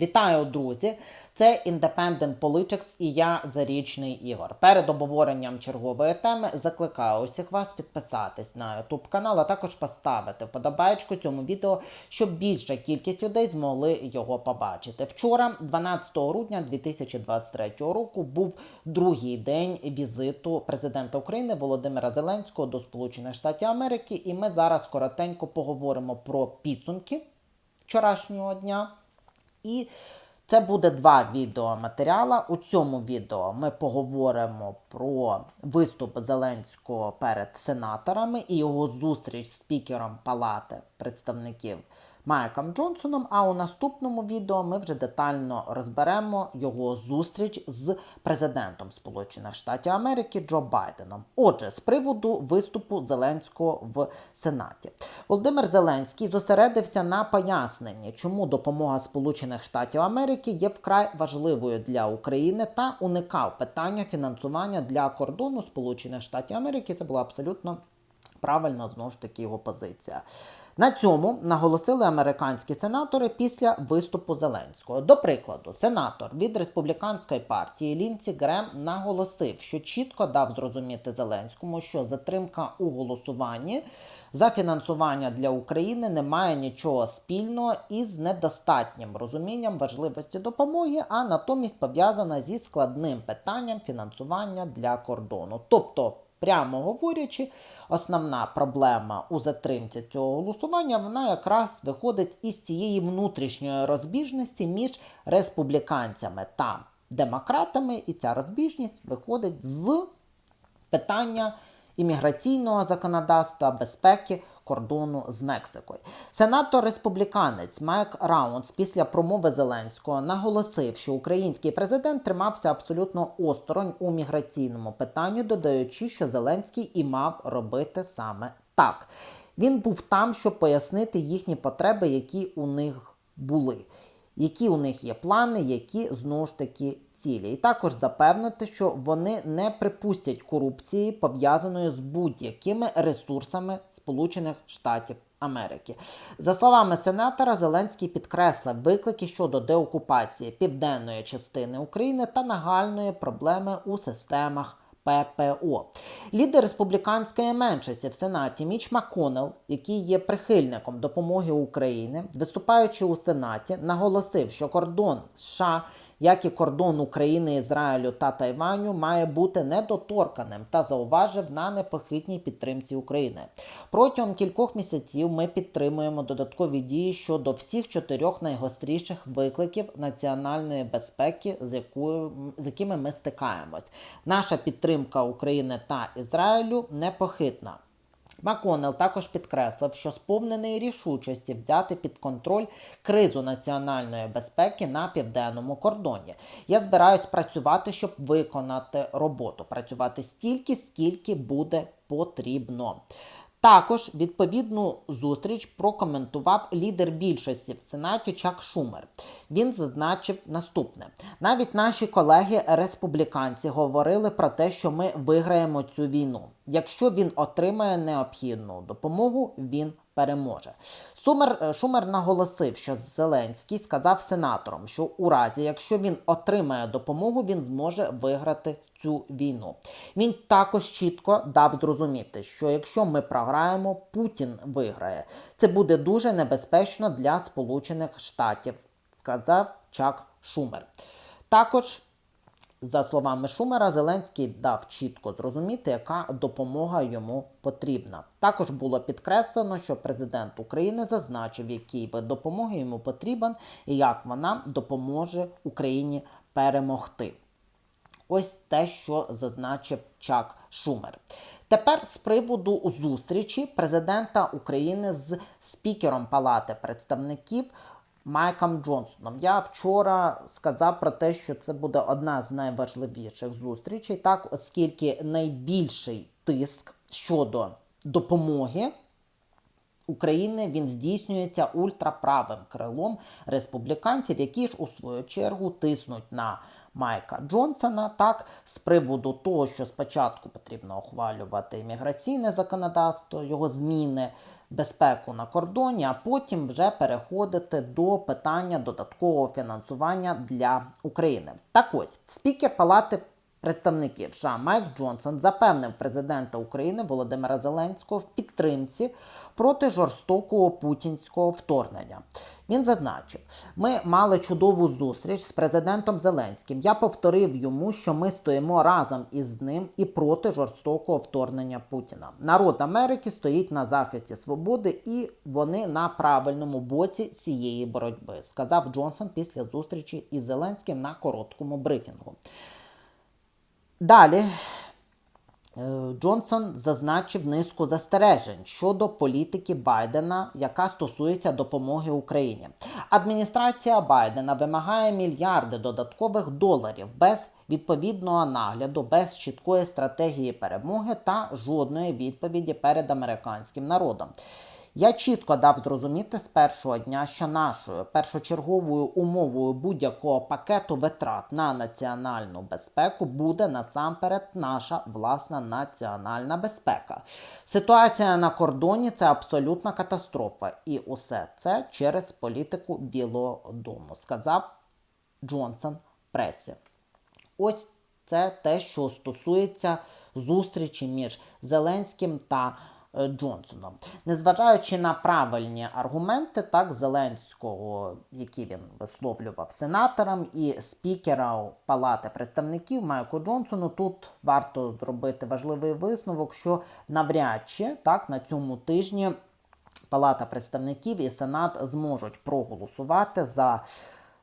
Вітаю, друзі! Це Independent Politics і я Зарічний Ігор. Перед обговоренням чергової теми закликаю усіх вас підписатись на YouTube канал, а також поставити вподобайку цьому відео, щоб більша кількість людей змогли його побачити. Вчора, 12 грудня 2023 року, був другий день візиту президента України Володимира Зеленського до Сполучених Штатів Америки, і ми зараз коротенько поговоримо про підсумки вчорашнього дня. І це буде два відеоматеріали. У цьому відео ми поговоримо про виступ Зеленського перед сенаторами і його зустріч з спікером Палати представників Майком Джонсоном. А у наступному відео ми вже детально розберемо його зустріч з президентом Сполучених Штатів Америки Джо Байденом. Отже, з приводу виступу Зеленського в Сенаті, Володимир Зеленський зосередився на поясненні, чому допомога Сполучених Штатів Америки є вкрай важливою для України та уникав питання фінансування для кордону Сполучених Штатів Америки. Це була абсолютно правильна знову ж таки його позиція. На цьому наголосили американські сенатори після виступу Зеленського. До прикладу, сенатор від республіканської партії Лінці Грем наголосив, що чітко дав зрозуміти Зеленському, що затримка у голосуванні за фінансування для України не має нічого спільного із недостатнім розумінням важливості допомоги, а натомість пов'язана зі складним питанням фінансування для кордону. Тобто, прямо говорячи, основна проблема у затримці цього голосування вона якраз виходить із цієї внутрішньої розбіжності між республіканцями та демократами, і ця розбіжність виходить з питання імміграційного законодавства, безпеки кордону з Мексикою. Сенатор республіканець Майк Раундс після промови Зеленського наголосив, що український президент тримався абсолютно осторонь у міграційному питанні, додаючи, що Зеленський і мав робити саме так. Він був там, щоб пояснити їхні потреби, які у них були, які у них є плани, які знову ж таки цілі. І також запевнити, що вони не припустять корупції, пов'язаної з будь-якими ресурсами Сполучених Штатів Америки. За словами сенатора, Зеленський підкреслив виклики щодо деокупації південної частини України та нагальної проблеми у системах. ППО. Лідер республіканської меншості в Сенаті Міч Маконел, який є прихильником допомоги України, виступаючи у Сенаті, наголосив, що кордон США як і кордон України, Ізраїлю та Тайваню, має бути недоторканим та зауважив на непохитній підтримці України. Протягом кількох місяців ми підтримуємо додаткові дії щодо всіх чотирьох найгостріших викликів національної безпеки, з якою з якими ми стикаємось. Наша підтримка України та Ізраїлю непохитна. Маконел також підкреслив, що сповнений рішучості взяти під контроль кризу національної безпеки на південному кордоні. Я збираюсь працювати, щоб виконати роботу, працювати стільки, скільки буде потрібно. Також відповідну зустріч прокоментував лідер більшості в Сенаті Чак Шумер. Він зазначив наступне: навіть наші колеги-республіканці говорили про те, що ми виграємо цю війну. Якщо він отримає необхідну допомогу, він переможе. Сумер Шумер наголосив, що Зеленський сказав сенаторам, що у разі, якщо він отримає допомогу, він зможе виграти цю війну. Він також чітко дав зрозуміти, що якщо ми програємо, Путін виграє. Це буде дуже небезпечно для Сполучених Штатів, сказав Чак Шумер. Також. За словами Шумера, Зеленський дав чітко зрозуміти, яка допомога йому потрібна. Також було підкреслено, що президент України зазначив, який вид допомоги йому потрібен і як вона допоможе Україні перемогти. Ось те, що зазначив Чак Шумер. Тепер з приводу зустрічі президента України з спікером Палати представників. Майком Джонсоном. Я вчора сказав про те, що це буде одна з найважливіших зустрічей, так, оскільки найбільший тиск щодо допомоги України він здійснюється ультраправим крилом республіканців, які ж у свою чергу тиснуть на Майка Джонсона, так, з приводу того, що спочатку потрібно ухвалювати імміграційне законодавство, його зміни безпеку на кордоні, а потім вже переходити до питання додаткового фінансування для України. Так ось спікер Палати представників США Майк Джонсон запевнив президента України Володимира Зеленського в підтримці проти жорстокого путінського вторгнення. Він зазначив, ми мали чудову зустріч з президентом Зеленським. Я повторив йому, що ми стоїмо разом із ним і проти жорстокого вторгнення Путіна. Народ Америки стоїть на захисті свободи, і вони на правильному боці цієї боротьби, сказав Джонсон після зустрічі із Зеленським на короткому брифінгу. Далі е, Джонсон зазначив низку застережень щодо політики Байдена, яка стосується допомоги Україні. Адміністрація Байдена вимагає мільярди додаткових доларів без відповідного нагляду, без чіткої стратегії перемоги та жодної відповіді перед американським народом. Я чітко дав зрозуміти з першого дня, що нашою першочерговою умовою будь-якого пакету витрат на національну безпеку буде насамперед наша власна національна безпека. Ситуація на кордоні це абсолютна катастрофа, і усе це через політику Білого Дому, сказав Джонсон пресі. Ось це те, що стосується зустрічі між Зеленським та Джонсоном. Незважаючи на правильні аргументи, так Зеленського, які він висловлював сенаторам, і спікера Палати представників Майку Джонсону, тут варто зробити важливий висновок, що навряд чи так на цьому тижні Палата представників і Сенат зможуть проголосувати за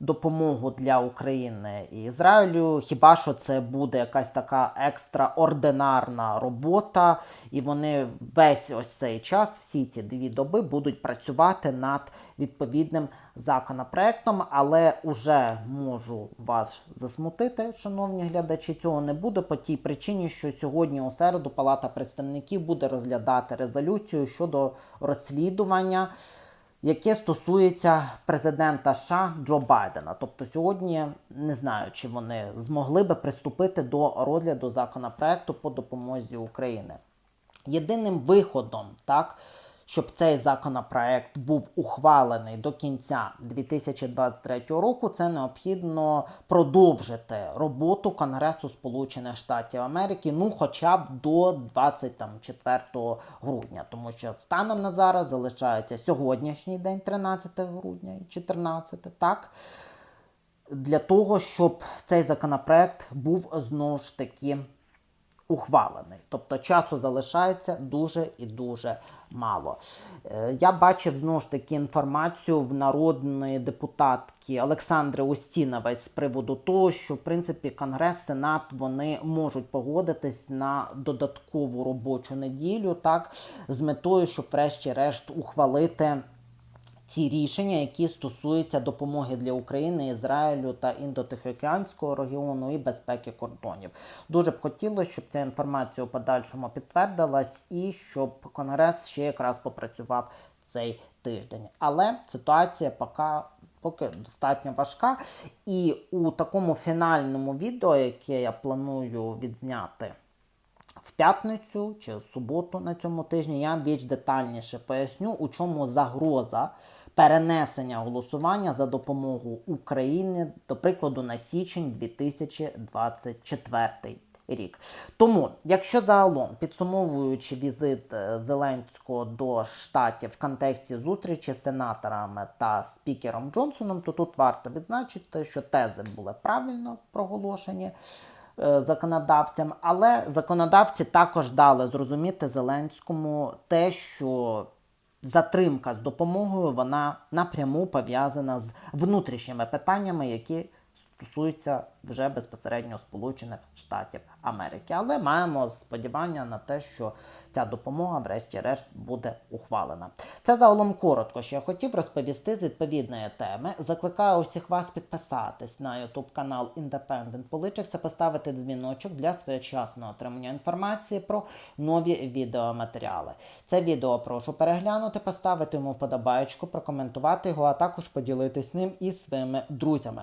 допомогу для України і Ізраїлю. Хіба що це буде якась така екстраординарна робота, і вони весь ось цей час, всі ці дві доби, будуть працювати над відповідним законопроектом, але уже можу вас засмутити, шановні глядачі. Цього не буде по тій причині, що сьогодні у середу Палата представників буде розглядати резолюцію щодо розслідування яке стосується президента США Джо Байдена. Тобто сьогодні не знаю, чи вони змогли би приступити до розгляду законопроекту по допомозі України. Єдиним виходом, так, щоб цей законопроект був ухвалений до кінця 2023 року, це необхідно продовжити роботу Конгресу Сполучених Штатів Америки, ну хоча б до 24 грудня, тому що станом на зараз залишається сьогоднішній день, 13 грудня і 14, так. Для того, щоб цей законопроект був знову ж таки ухвалений. Тобто часу залишається дуже і дуже мало. Е, Я бачив знову ж таки інформацію в народної депутатки Олександри Устінової з приводу того, що в принципі Конгрес, Сенат вони можуть погодитись на додаткову робочу неділю, так з метою, щоб врешті-решт ухвалити ці рішення, які стосуються допомоги для України, Ізраїлю та індотихоокеанського регіону і безпеки кордонів. Дуже б хотілося, щоб ця інформація у подальшому підтвердилась і щоб Конгрес ще якраз попрацював цей тиждень. Але ситуація поки. Поки достатньо важка, і у такому фінальному відео, яке я планую відзняти в п'ятницю чи в суботу на цьому тижні, я більш детальніше поясню, у чому загроза перенесення голосування за допомогу України, до прикладу, на січень 2024 рік. Тому, якщо загалом підсумовуючи візит е, Зеленського до штатів в контексті зустрічі з сенаторами та спікером Джонсоном, то тут варто відзначити, що тези були правильно проголошені е, законодавцям, але законодавці також дали зрозуміти Зеленському те, що затримка з допомогою вона напряму пов'язана з внутрішніми питаннями, які стосуються вже безпосередньо Сполучених Штатів Америки. Але маємо сподівання на те, що ця допомога, врешті-решт, буде ухвалена. Це загалом коротко, що я хотів розповісти з відповідної теми. Закликаю усіх вас підписатись на YouTube канал Independent Politics та поставити дзвіночок для своєчасного отримання інформації про нові відеоматеріали. Це відео прошу переглянути, поставити йому вподобаєчку, прокоментувати його, а також поділитись ним із своїми друзями.